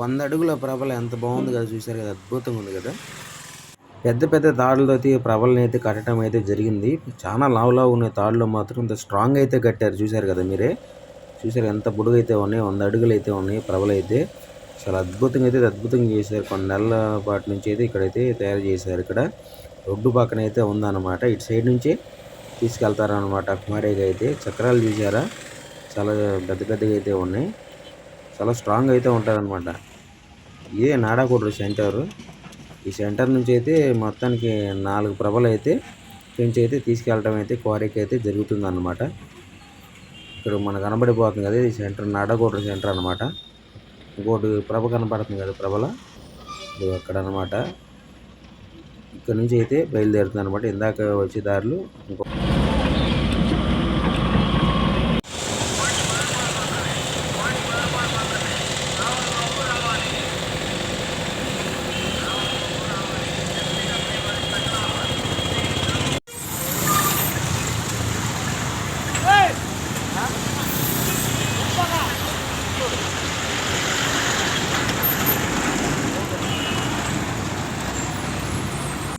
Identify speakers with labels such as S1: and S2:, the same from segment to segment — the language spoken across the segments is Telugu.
S1: వంద అడుగుల ప్రభల ఎంత బాగుంది కదా చూశారు కదా అద్భుతంగా ఉంది కదా. పెద్ద పెద్ద తాడులతో అయితే ఈ అయితే కట్టడం అయితే జరిగింది. చాలా లావు లావు ఉన్న తాడులో మాత్రం ఇంత స్ట్రాంగ్ అయితే కట్టారు చూశారు కదా మీరే. చూశారు ఎంత బుడుగైతే ఉన్నాయి వంద అడుగులు అయితే ఉన్నాయి ప్రభలు అయితే చాలా అద్భుతంగా అయితే అద్భుతంగా చేశారు. కొన్ని నెలల పాటు నుంచి అయితే ఇక్కడైతే తయారు చేశారు ఇక్కడ. రోడ్డు పక్కన అయితే ఉందన్నమాట. ఇటు సైడ్ నుంచి తీసుకెళ్తారనమాట కుమారేగా అయితే చక్రాలు చూసారా చాలా పెద్ద పెద్దగా అయితే ఉన్నాయి. చాలా స్ట్రాంగ్ అయితే ఉంటుందన్నమాట. ఇదే నాడాకోట సెంటర్. ఈ సెంటర్ నుంచి అయితే మొత్తానికి నాలుగు ప్రభలు అయితే పెంచి అయితే తీసుకెళ్ళడం అయితే క్వారీకి అయితే జరుగుతుంది ఇక్కడ మనకు కనబడిపోతుంది కదా ఈ సెంటర్ నాడాకోట సెంటర్ అనమాట ఇంకోటి ప్రభ కనపడుతుంది కదా ప్రభల. ఇది అక్కడ అనమాట ఇక్కడ నుంచి అయితే బయలుదేరుతుంది అనమాట ఇందాక వచ్చే దారిలో ఇంకో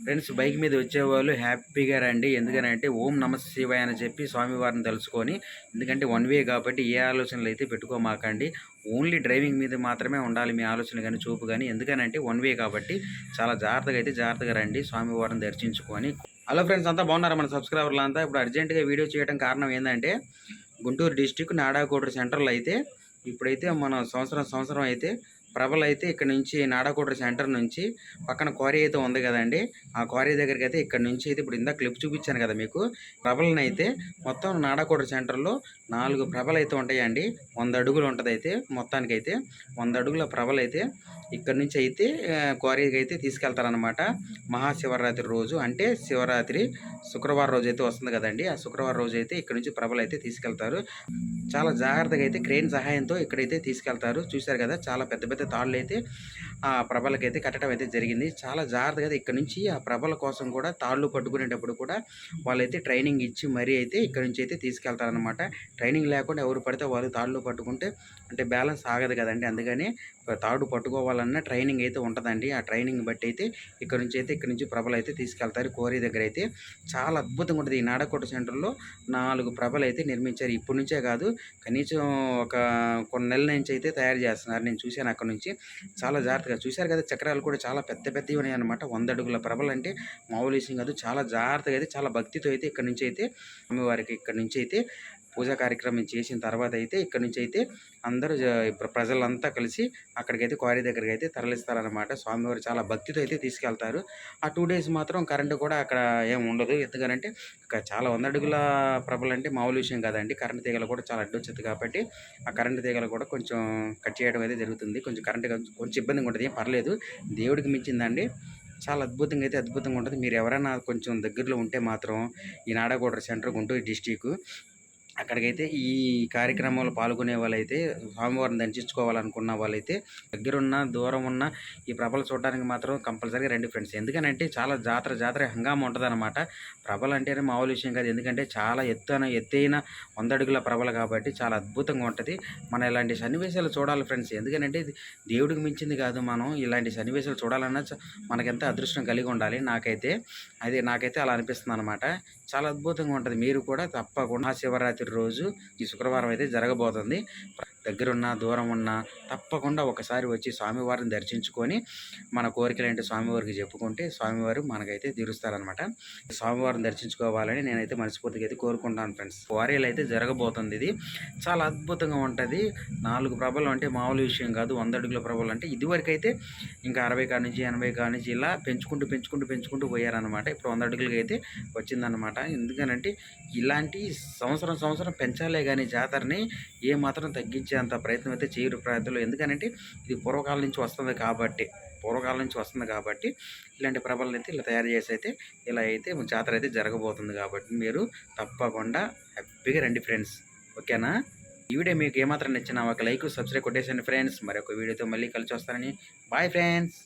S1: ఫ్రెండ్స్ బైక్ మీద వచ్చేవాళ్ళు హ్యాపీగా రండి. ఎందుకనంటే ఓం నమ శివాయ అని చెప్పి స్వామివారిని తెలుసుకొని ఎందుకంటే వన్ వే కాబట్టి ఏ ఆలోచనలు అయితే పెట్టుకోమాకండి. ఓన్లీ డ్రైవింగ్ మీద మాత్రమే ఉండాలి మీ ఆలోచన కానీ చూపు కానీ. ఎందుకనంటే వన్ వే కాబట్టి చాలా జాగ్రత్తగా అయితే జాగ్రత్తగా రండి. స్వామివారిని దర్శించుకొని. హలో ఫ్రెండ్స్ అంతా బాగున్నారా మన సబ్స్క్రైబర్లు అంతా? ఇప్పుడు అర్జెంటుగా వీడియో చేయడం కారణం ఏంటంటే గుంటూరు డిస్టిక్ నాడాకోటూరు సెంటర్లో అయితే ఇప్పుడైతే మన సంవత్సరం సంవత్సరం అయితే ప్రభలు అయితే ఇక్కడ నుంచి నాడాకోట సెంటర్ నుంచి పక్కన క్వారీ అయితే ఉంది కదండి. ఆ క్వారీ దగ్గరికి అయితే ఇక్కడ నుంచి అయితే ఇప్పుడు ఇందాక క్లిప్ చూపించాను కదా మీకు. ప్రభలను అయితే మొత్తం నాడాకోట సెంటర్లో నాలుగు ప్రభలు అయితే ఉంటాయండి. వంద అడుగులు ఉంటుంది అయితే మొత్తానికి అయితే వంద అడుగుల ప్రభలు అయితే ఇక్కడ నుంచి అయితే క్వారీకి అయితే తీసుకెళ్తారనమాట మహాశివరాత్రి రోజు అంటే శివరాత్రి శుక్రవారం రోజు అయితే వస్తుంది కదండి. ఆ శుక్రవారం రోజు అయితే ఇక్కడ నుంచి ప్రభలు అయితే తీసుకెళ్తారు. చాలా జాగ్రత్తగా అయితే క్రెయిన్ సహాయంతో ఇక్కడైతే తీసుకెళ్తారు. చూశారు కదా చాలా పెద్ద పెద్ద తాళ్ళు అయితే ఆ ప్రభలకైతే కట్టడం అయితే జరిగింది. చాలా జాగ్రత్తగా ఇక్కడ నుంచి ఆ ప్రభల కోసం కూడా తాళ్ళు పట్టుకునేటప్పుడు కూడా వాళ్ళైతే ట్రైనింగ్ ఇచ్చి మరీ అయితే ఇక్కడ నుంచి అయితే తీసుకెళ్తారనమాట ట్రైనింగ్ లేకుండా ఎవరు పడితే వాళ్ళు తాళ్ళు పట్టుకుంటే అంటే బ్యాలెన్స్ ఆగదు కదండి. అందుకని తాడు పట్టుకోవాలన్న ట్రైనింగ్ అయితే ఉంటుందండి. ఆ ట్రైనింగ్ బట్టి అయితే ఇక్కడ నుంచి అయితే ఇక్కడ నుంచి ప్రభలు అయితే తీసుకెళ్తారు కోరి దగ్గర అయితే. చాలా అద్భుతంగా ఉంటుంది. ఈ నాడకోట సెంటర్లో నాలుగు ప్రభలు అయితే నిర్మించారు. ఇప్పటి నుంచే కాదు కనీసం ఒక కొన్ని నెలల నుంచి అయితే తయారు చేస్తున్నారు. నేను చూశాను అక్కడ నుంచి చాలా జాగ్రత్తగా చూశారు కదా చక్రాలు కూడా చాలా పెద్ద పెద్దవి ఉన్నాయి అనమాట వంద అడుగుల ప్రభలు అంటే మామూలు విషయం కాదు. చాలా జాగ్రత్తగా అయితే చాలా భక్తితో అయితే ఇక్కడ నుంచి అయితే అమ్మవారికి ఇక్కడ నుంచి అయితే పూజా కార్యక్రమం చేసిన తర్వాత అయితే ఇక్కడ నుంచి అయితే అందరూ ప్రజలంతా కలిసి అక్కడికైతే క్వారీ దగ్గరికి అయితే తరలిస్తారనమాట స్వామివారు చాలా భక్తితో అయితే తీసుకెళ్తారు. ఆ టూ డేస్ మాత్రం కరెంటు కూడా అక్కడ ఏం ఉండదు. ఎందుకనంటే చాలా వంద అడుగుల ప్రభలు అంటే మామూలు విషయం కాదండి. కరెంటు తీగలు కూడా చాలా అడ్డొచ్చింది కాబట్టి ఆ కరెంటు తీగలు కూడా కొంచెం కట్ చేయడం అయితే జరుగుతుంది. కొంచెం కరెంటు కొంచెం- ఇబ్బందిగా ఉంటుంది. ఏం పర్లేదు. దేవుడికి మించిందండి. చాలా అద్భుతంగా అయితే అద్భుతంగా ఉంటుంది. మీరు ఎవరైనా కొంచెం దగ్గరలో ఉంటే మాత్రం ఈ నాడగూడ సెంటర్ గుంటూరు డిస్టిక్ అక్కడికైతే ఈ కార్యక్రమంలో పాల్గొనే వాళ్ళైతే స్వామివారిని దర్శించుకోవాలనుకున్న వాళ్ళైతే దగ్గరున్న దూరం ఉన్న ఈ ప్రభలు చూడడానికి మాత్రం కంపల్సరీగా రండి ఫ్రెండ్స్. ఎందుకనంటే చాలా జాతర జాతర హంగామా ఉంటుంది అనమాట ప్రభలు అంటేనే మామూలు విషయం కాదు. ఎందుకంటే చాలా ఎత్తైన ఎత్తైన వంద అడుగుల ప్రభలు కాబట్టి చాలా అద్భుతంగా ఉంటుంది. మనం ఇలాంటి సన్నివేశాలు చూడాలి ఫ్రెండ్స్. ఎందుకంటే ఇది దేవుడికి మించింది కాదు మనం. ఇలాంటి సన్నివేశాలు చూడాలన్నా చ- మనకెంత అదృష్టం కలిగి ఉండాలి. నాకైతే అది నాకైతే అలా అనిపిస్తుంది అనమాట చాలా అద్భుతంగా ఉంటుంది. మీరు కూడా తప్పకుండా శివరాత్రి రోజు ఈ శుక్రవారం అయితే జరగబోతుంది. దగ్గరున్న దూరం ఉన్నా తప్పకుండా ఒకసారి వచ్చి స్వామివారిని దర్శించుకొని మన కోరికలు స్వామివారికి చెప్పుకుంటే స్వామివారు మనకైతే తీరుస్తారనమాట స్వామివారిని దర్శించుకోవాలని నేనైతే మనస్ఫూర్తిగా అయితే కోరుకుంటాను ఫ్రెండ్స్. వారీలు అయితే జరగబోతుంది ఇది. చాలా అద్భుతంగా ఉంటుంది. నాలుగు ప్రభలు అంటే మామూలు విషయం కాదు. వంద అడుగుల ప్రభలు అంటే ఇదివరకు అయితే ఇంకా అరవై కాడి నుంచి ఎనభై కాడి నుంచి ఇలా పెంచుకుంటూ పెంచుకుంటూ పెంచుకుంటూ పోయారనమాట ఇప్పుడు వంద అడుగులకి అయితే వచ్చిందనమాట ఎందుకనంటే ఇలాంటి సంవత్సరం సంవత్సరం పెంచాలే కానీ జాతరని ఏ మాత్రం అంత ప్రయత్నం అయితే చేయరు ప్రయత్నంలో ఎందుకనంటే ఇది పూర్వకాలం నుంచి వస్తుంది కాబట్టి పూర్వకాలం నుంచి వస్తుంది కాబట్టి ఇలాంటి ప్రభలను అయితే ఇలా తయారు చేసి అయితే ఇలా అయితే జాతర అయితే జరగబోతుంది కాబట్టి మీరు తప్పకుండా హ్యాపీగా రండి ఫ్రెండ్స్. ఓకేనా? ఈ వీడియో మీకు ఏమాత్రం నచ్చిన ఒక లైక్ సబ్స్క్రైబ్ కొట్టేసండి ఫ్రెండ్స్. మరొక వీడియోతో మళ్ళీ కలిసి వస్తానని. Bye friends.